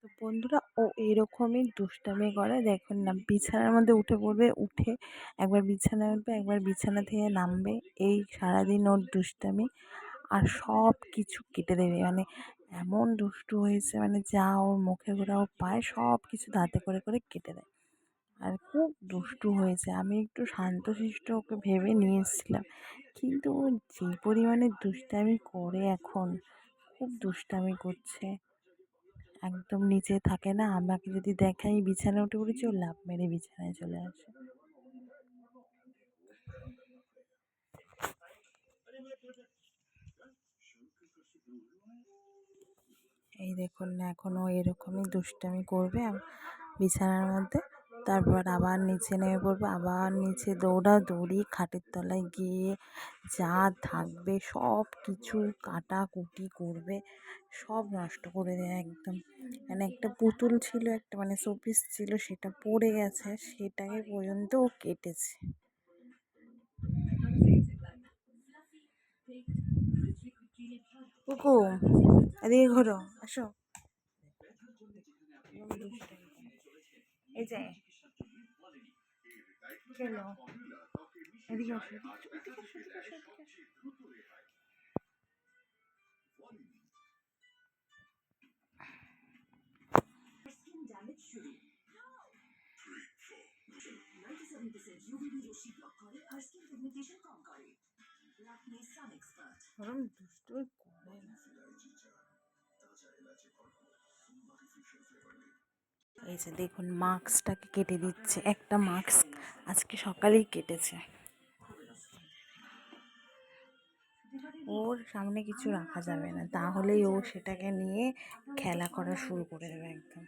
তো বন্ধুরা ও এরকমই দুষ্টামি করে। দেখুন না, বিছানার মধ্যে উঠে পড়বে, উঠে একবার বিছানায় উঠবে, একবার বিছানা থেকে নামবে। এই সারাদিন ওর দুষ্টামি আর সব কিছু কেটে দেবে। মানে এমন দুষ্টু হয়েছে মানে যা ওর মুখে ঘোরাও পায়, সব কিছু দাঁতে করে করে কেটে দেয়। আর খুব দুষ্টু হয়েছে। আমি একটু শান্তশিষ্ট ওকে ভেবে নিয়ে এসেছিলাম কিন্তু ও যে পরিমাণে দুষ্টামি করে এখন, খুব দুষ্টামি করছে। একদম নিচে থাকে না। আমাকে যদি দেখাই বিছানা উঠে পড়েছি ও লাভ মেরে বিছানায় চলে আসে। এই দেখুন না এখনও এরকমই দুষ্টামি করবে বিছানার মধ্যে। তারপর আবার নিচে নেমে পড়বে, আবার নিচে দৌড়াদৌড়ি, খাটের তলায় গিয়ে যা থাকবে, সব কিছু কাটাকুটি করবে, সব নষ্ট করে দেয় একদম। মানে একটা পুতুল ছিল, একটা মানে শোপিস ছিল, সেটা পড়ে গেছে সেটাকে পর্যন্ত ও কেটেছে। কুকু, এদিকে ঘোরো, আসো। এই যে খেলো এদিকে আসো এদিকে আসো এদিকে আসো এদিকে আসো ওরম দুষ্টুই করে না যে দেখুন, মাস্কটাকে কেটে দিচ্ছে, একটা মাস্ক আজকে সকালেই কেটেছে। ওর সামনে কিছু রাখা যাবে না, তাহলেই ও সেটাকে নিয়ে খেলা করা শুরু করে দেবে একদম।